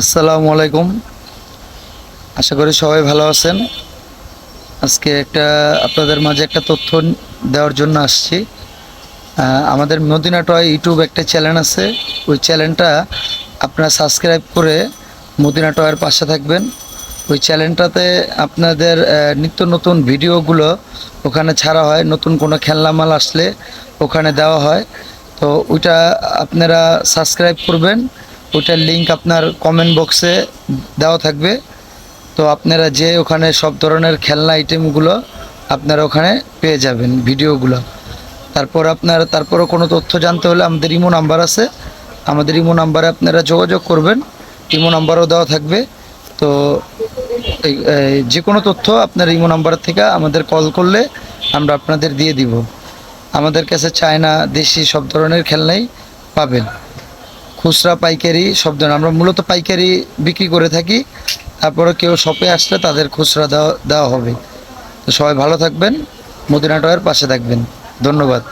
আসসালামু আলাইকুম। আশা করি সবাই ভালো আছেন। আজকে একটা আপনাদের মাঝে একটা তথ্য দেওয়ার জন্য আসছি। আমাদের মদিনা টয় ইউটিউব একটা চ্যানেল আছে। ওই চ্যানেলটা আপনারা সাবস্ক্রাইব করে মদিনা টয়ের পাশে থাকবেন। ওই চ্যানেলটাতে আপনাদের নিত্য নতুন ভিডিওগুলো ওখানে ছাড়া হয়। নতুন কোনো খেলনা মাল আসলে ওখানে দেওয়া হয়। তো ওইটা আপনারা সাবস্ক্রাইব করবেন। ওইটার লিঙ্ক আপনার কমেন্ট বক্সে দেওয়া থাকবে। তো আপনারা যে ওখানে সব ধরনের খেলনা আইটেমগুলো আপনারা ওখানে পেয়ে যাবেন ভিডিওগুলো তারপর আপনার, তারপরও কোনো তথ্য জানতে হলে আমাদের ইমো নাম্বার আছে। আমাদের ইমো নাম্বারে আপনারা যোগাযোগ করবেন। ইমো নাম্বারও দেওয়া থাকবে। তো যে কোনো তথ্য আপনার ইমো নাম্বার থেকে আমাদের কল করলে আমরা আপনাদের দিয়ে দিব। আমাদের কাছে চায়না, দেশি সব ধরনের খেলনাই পাবেন। খুচরা পাইকারি সব ধরনের। আমরা মূলত পাইকারি বিক্রি করে থাকি। তারপরে কেউ শপে আসলে তাদের খুচরা দেওয়া দেওয়া হবে। তো সবাই ভালো থাকবেন। মদিনা টয়ের পাশে থাকবেন। ধন্যবাদ।